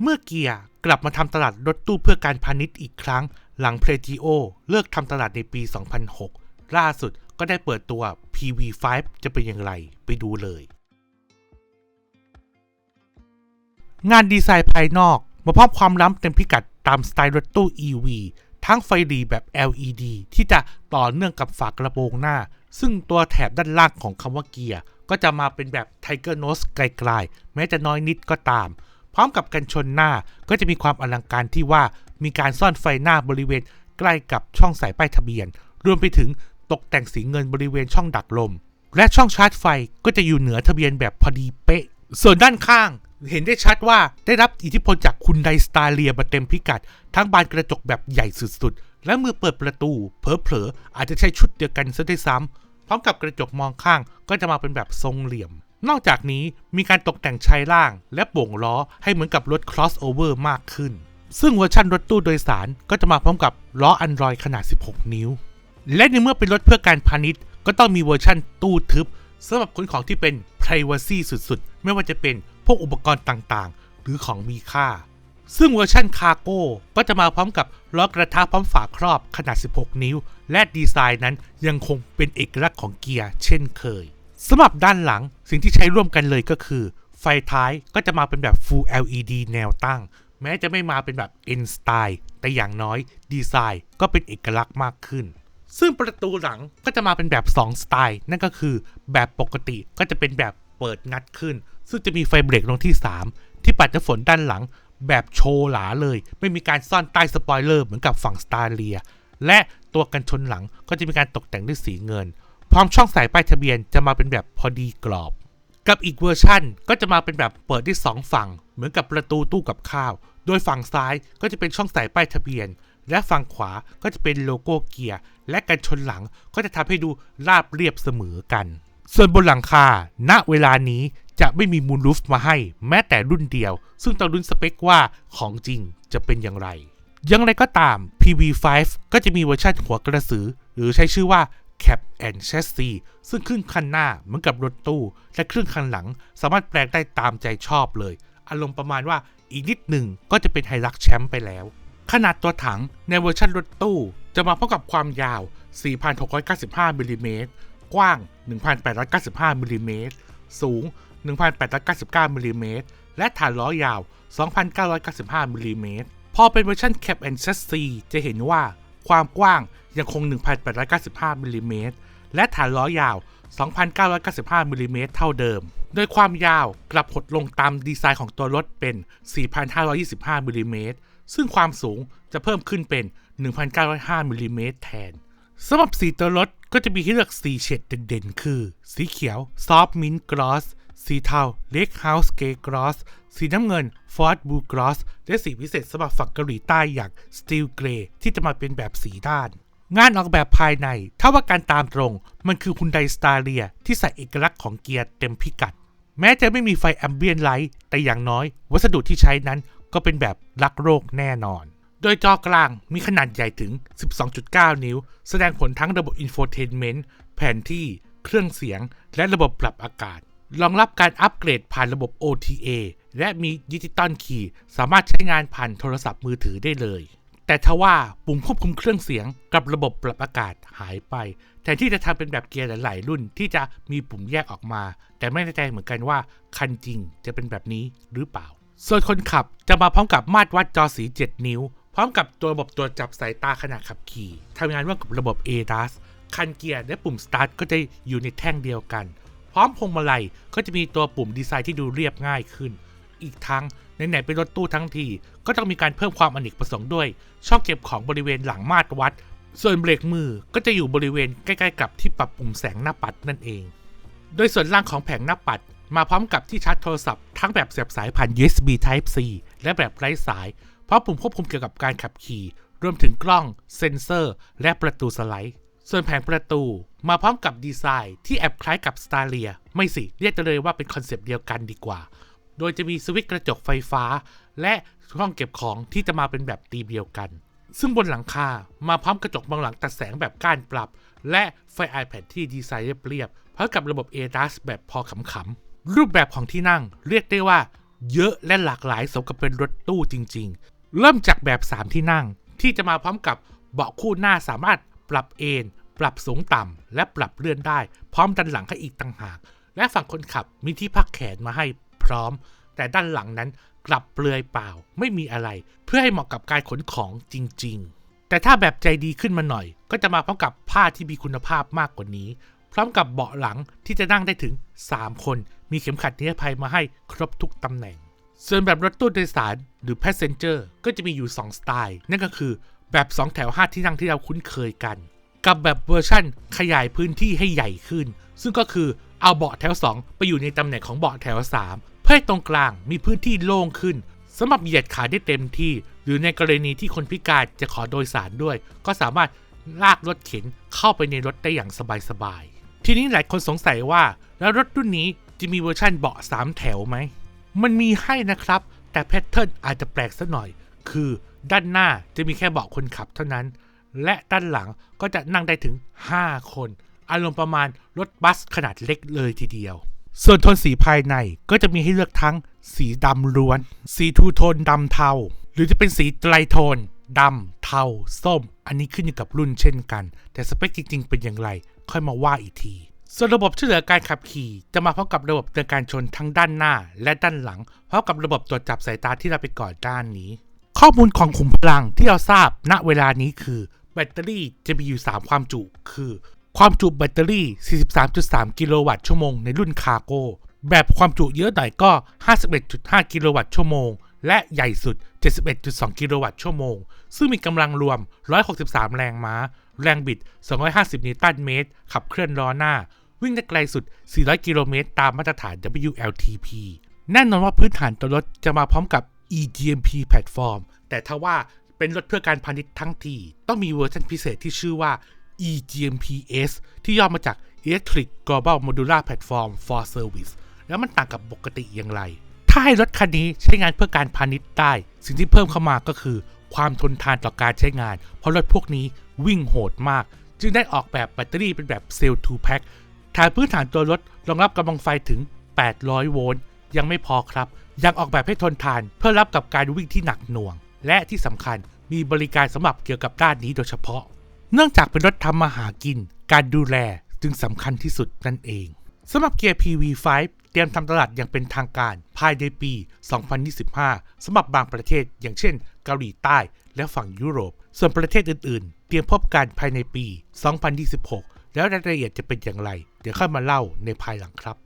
เมื่อเกียร์กลับมาทำตลาดรถตู้เพื่อการพาณิชย์อีกครั้ง หลังเพลจิโอเลิกทำตลาดในปี 2006 ล่าสุดก็ได้เปิดตัว PV5 จะเป็นอย่างไรไปดูเลย งานดีไซน์ภายนอกมาพร้อมความล้ำเต็มพิกัดตามสไตล์รถตู้ EV ทั้งไฟดีแบบ LED ที่จะต่อเนื่องกับฝากระโปรงหน้า ซึ่งตัวแถบด้านล่างของคำว่าเกียร์ก็จะมาเป็นแบบ Tiger Nose ไกลๆ แม้จะน้อยนิดก็ตาม พร้อมกับกันชนหน้าก็จะมีความอลังการที่ว่ามีการซ่อนไฟหน้าบริเวณใกล้กับช่องสายป้ายทะเบียน รวมไปถึงตกแต่งสีเงินบริเวณช่องดักลม และช่องชาร์จไฟก็จะอยู่เหนือทะเบียนแบบพอดีเป๊ะ ส่วนด้านข้างเห็นได้ชัดว่าได้รับอิทธิพลจากคุณไดสตาเลียมาเต็มพิกัด ทั้งบานกระจกแบบใหญ่สุดๆ และมือเปิดประตู เผลอๆ อาจจะใช้ชุดเดียวกันซะด้วยซ้ำพร้อมกับกระจกมองข้างก็จะมาเป็นแบบทรงเหลี่ยม นอกจากนี้มีการตกแต่งชายล่าง และโป่งล้อให้เหมือนกับรถ crossover มากขึ้น ซึ่งเวอร์ชันรถตู้โดยสารก็จะมาพร้อมกับล้อ Android ขนาด 16 นิ้ว และในเมื่อเป็นรถเพื่อการพาณิชย์ ก็ต้องมีเวอร์ชั่นตู้ทึบสำหรับคนของที่เป็น Privacy สุดๆ ไม่ว่าจะเป็นพวกอุปกรณ์ต่างๆ หรือของมีค่า ซึ่งเวอร์ชั่นคาร์โก้ก็จะมาพร้อมกับล้อกระทะพร้อมฝาครอบขนาด 16 นิ้ว และดีไซน์นั้นยังคงเป็นเอกลักษณ์ของเกียร์เช่นเคย สำหรับด้านหลังสิ่งที่ใช้ร่วมกันเลยก็คือ ไฟท้ายก็จะมาเป็นแบบ Full LED แนวตั้ง แม้จะไม่มาเป็นแบบ N Style แต่อย่างน้อยดีไซน์ก็เป็นเอกลักษณ์มากขึ้น ซึ่งประตูหลังก็จะมาเป็นแบบ 2 สไตล์ นั่นก็คือแบบปกติก็จะเป็นแบบเปิดงัดขึ้น ซึ่งจะมีไฟเบรกลงที่ 3 ที่ปัดน้ำฝนด้านหลัง แบบโชว์หลาเลย ไม่มีการซ่อนใต้สปอยเลอร์เหมือนกับฝั่งสตาร์เลียและตัวกันชนหลังก็จะมีการตกแต่งด้วยสีเงิน พร้อมช่องสายป้ายทะเบียนจะมาเป็นแบบพอดีกรอบ กับอีกเวอร์ชั่นก็จะมาเป็นแบบเปิดได้สองฝั่ง เหมือนกับประตูตู้กับข้าว โดยฝั่งซ้ายก็จะเป็นช่องสายป้ายทะเบียน และฝั่งขวาก็จะเป็นโลโก้เกียร์ และกันชนหลังก็จะทำให้ดูราบเรียบเสมอกัน ส่วนบนหลังคา ณ เวลานี้จะไม่มีมูลลูฟมาให้แม้แต่รุ่นเดียว ซึ่งต้องรุ้นสเปคว่าของจริงจะเป็นอย่างไรอย่างไรก็ตาม PV5 ก็จะมีเวอร์ชันหัวกระสือ หรือใช้ชื่อว่า Cap and Chassis ซึ่งครึ่งคันหน้าเหมือนกับรถตู้ และครึ่งคันหลังสามารถแปลงได้ตามใจชอบเลย อารมณ์ประมาณว่าอีกนิดหนึ่งก็จะเป็นไฮรักแชมป์ไปแล้ว ขนาดตัวถังในเวอร์ชันรถตู้ จะมาพร้อมกับความยาว 4,695มิลลิเมตรกว้าง 1,895มิลลิเมตรสูง 1,899มิลลิเมตรและฐานล้อยาว 2,995มิลลิเมตรพอเป็นเวอร์ชัน Cap and Chassis จะเห็นว่า ความกว้างยังคง 1,895มิลลิเมตรและฐานล้อยาว 2,995มิลลิเมตรเท่าเดิม โดยความยาวกลับหดลงตามดีไซน์ของตัวรถเป็น 4,525มิลลิเมตรซึ่งความสูงจะเพิ่มขึ้นเป็น 1,905มิลลิเมตรแทนสำหรับสีตัวรถก็จะมีให้เลือกสีเฉดเด่นๆ คือ สีเขียว Soft Mint Gloss สีเทา Lake House Grey Gloss สีน้ำเงิน Ford Blue Gloss และสีพิเศษสำหรับฝั่งเกาหลีใต้อย่าง Steel Grey ที่จะมาเป็นแบบสีด้าน งานออกแบบภายในถ้าว่าการตามตรง มันคือคุณไดสตาเลียที่ใส่เอกลักษณ์ของเกียร์เต็มพิกัด แม้จะไม่มีไฟแอมเบียนไลท์แต่อย่างน้อย วัสดุที่ใช้นั้นก็เป็นแบบรักโรคแน่นอน โดยจอกลางมีขนาดใหญ่ถึง 12.9 นิ้ว แสดงผลทั้งระบบอินโฟเทนเมนต์แผนที่ เครื่องเสียง และระบบปรับอากาศ รองรับการอัปเกรดผ่านระบบ OTA และมีดิจิตอลคีย์สามารถใช้งานผ่านโทรศัพท์มือถือได้เลย แต่ทว่าปุ่มควบคุมเครื่องเสียงกับระบบปรับอากาศหายไป แทนที่จะทำเป็นแบบเกียร์หลาย ๆ รุ่นที่จะมีปุ่มแยกออกมา แต่ไม่แน่ใจเหมือนกันว่าคันจริงจะเป็นแบบนี้หรือเปล่า ส่วนคนขับจะมาพร้อมกับมาตรวัดจอสี 7 นิ้ว พร้อมกับตัวระบบตรวจจับสายตาขณะขับขี่ทำงานร่วมกับระบบ ADAS คันเกียร์และปุ่ม Start ก็จะอยู่ในแท่งเดียวกัน พร้อมพวงมาลัยก็จะมีตัวปุ่มดีไซน์ที่ดูเรียบง่ายขึ้น อีกทั้งไหนๆเป็นรถตู้ทั้งที ก็ต้องมีการเพิ่มความอเนกประสงค์ด้วย ช่องเก็บของบริเวณหลังมาตรวัด ส่วนเบรกมือก็จะอยู่บริเวณใกล้ๆกับที่ปรับปุ่มแสงหน้าปัดนั่นเอง โดยส่วนล่างของแผงหน้าปัด มาพร้อมกับที่ชาร์จโทรศัพท์ทั้งแบบเสียบสายผ่าน USB Type C และแบบไร้สายพร้อมปุ่มควบคุมเกี่ยวกับการขับขี่ รวมถึงกล้อง เซ็นเซอร์ และประตูสไลด์ ส่วนแผงประตูมาพร้อมกับดีไซน์ที่แอบคล้ายกับ s t a r l i a ไม่สิ เรียกได้เลยว่าเป็นคอนเซปต์เดียวกันดีกว่า โดยจะมีสวิตช์กระจกไฟฟ้า และช่องเก็บของที่จะมาเป็นแบบตีมเดียวกัน ซึ่งบนหลังคามาพร้อมกระจกมองหลังตัดแสงแบบก้านปรับ และไฟ iPad ที่ดีไซน์เรียบๆพร้อมกับระบบ ADAS แบบพอขำๆรูปแบบของที่นั่งเรียกได้ว่า เยอะและหลากหลายสมกับเป็นรถตู้จริง ๆ เริ่มจากแบบ 3 ที่นั่งที่จะมาพร้อมกับเบาะคู่หน้าสามารถ ปรับเอนปรับสูงต่ำ และปรับเลื่อนได้ พร้อมดันหลังให้อีกต่างหาก และฝั่งคนขับมีที่พักแขนมาให้พร้อม แต่ด้านหลังนั้นกลับเปลือยเปล่าไม่มีอะไร เพื่อให้เหมาะกับการขนของจริง ๆ แต่ถ้าแบบใจดีขึ้นมาหน่อย ก็จะมาพร้อมกับผ้าที่มีคุณภาพมากกว่านี้ พร้อมกับเบาะหลังที่จะนั่งได้ถึง 3 คน มีเข็มขัดนิรภัยมาให้ครบทุกตำแหน่ง ส่วนแบบรถตู้โดยสารหรือ passenger ก็จะมีอยู่ 2 สไตล์ นั่นก็คือ แบบ 2 แถว 5 ที่นั่งที่เราคุ้นเคยกัน กับแบบเวอร์ชั่นขยายพื้นที่ให้ใหญ่ขึ้น ซึ่งก็คือเอาเบาะแถว 2 ไปอยู่ในตำแหน่งของเบาะแถว 3 เพื่อให้ตรงกลางมีพื้นที่โล่งขึ้นสำหรับเหยียดขาได้เต็มที่ หรือในกรณีที่คนพิการจะขอโดยสารด้วย ก็สามารถลากรถเข็นเข้าไปในรถได้อย่างสบายๆ ทีนี้หลายคนสงสัยว่า แล้วรถรุ่นนี้จะมีเวอร์ชั่นเบาะ3 แถวไหม มันมีให้นะครับ แต่แพทเทิร์นอาจจะแปลกสักหน่อย คือด้านหน้าจะมีแค่เบาะคนขับเท่านั้น และด้านหลังก็จะนั่งได้ถึง 5 คน อารมณ์ประมาณรถบัสขนาดเล็กเลยทีเดียว ส่วนโทนสีภายในก็จะมีให้เลือกทั้งสีดำล้วน สีทูโทนดำเทา หรือจะเป็นสีไตรโทนดำเทา ส้ม อันนี้ขึ้นอยู่กับรุ่นเช่นกัน แต่สเปคจริง ๆ เป็นอย่างไร ค่อยมาว่าอีกทีส่วนระบบช่วยเหลือการขับขี่ จะมาพร้อมกับระบบเตือนการชนทั้งด้านหน้าและด้านหลังพร้อมกับระบบตรวจจับสายตาที่เราไปก่อนด้านนี้ ข้อมูลของขุมพลังที่เราทราบณเวลานี้คือ แบตเตอรี่จะมีอยู่ 3 ความจุ คือ ความจุแบตเตอรี่ 43.3 กิโลวัตต์ชั่วโมงในรุ่นคาร์โก แบบความจุเยอะหน่อยก็ 51.5 กิโลวัตต์ชั่วโมง และใหญ่สุด 71.2 กิโลวัตต์ชั่วโมง ซึ่งมีกำลังรวม 163 แรงม้า แรงบิด 250 นิวตันเมตร ขับเคลื่อนล้อหน้า วิ่งได้ไกลสุด 400 กิโลเมตรตามมาตรฐาน WLTP แน่นอนว่าพื้นฐานตัวรถจะมาพร้อมกับ eGMP แพลตฟอร์ม แต่ถ้าว่าเป็นรถเพื่อการพาณิชย์ทั้งทีต้องมีเวอร์ชันพิเศษที่ชื่อว่า eGMPS ที่ย่อมาจาก Electric Global Modular Platform for Service แล้วมันต่างกับปกติอย่างไร ถ้าให้รถคันนี้ใช้งานเพื่อการพาณิชย์ได้ สิ่งที่เพิ่มเข้ามาก็คือ ความทนทานต่อการใช้งาน เพราะรถพวกนี้วิ่งโหดมาก จึงได้ออกแบบแบตเตอรี่เป็นแบบเซลล์2 pack ฐานพื้นฐานตัวรถรองรับกำลังไฟถึง 800 โวลต์ ยังไม่พอครับ ยังออกแบบให้ทนทานเพื่อรับกับการวิ่งที่หนักหน่วง และที่สำคัญมีบริการสำหรับเกี่ยวกับด้านนี้โดยเฉพาะ เนื่องจากเป็นรถทำมาหากิน การดูแลจึงสำคัญที่สุดนั่นเองสำหรับเกียร์ PV5 เตรียมทำตลาดอย่างเป็นทางการภายในปี 2025สำหรับบางประเทศ อย่างเช่น เกาหลีใต้และฝั่งยุโรป ส่วนประเทศอื่นๆ เตรียมพบกันภายในปี 2026 แล้วรายละเอียดจะเป็นอย่างไร เดี๋ยวค่อยมาเล่าในภายหลังครับ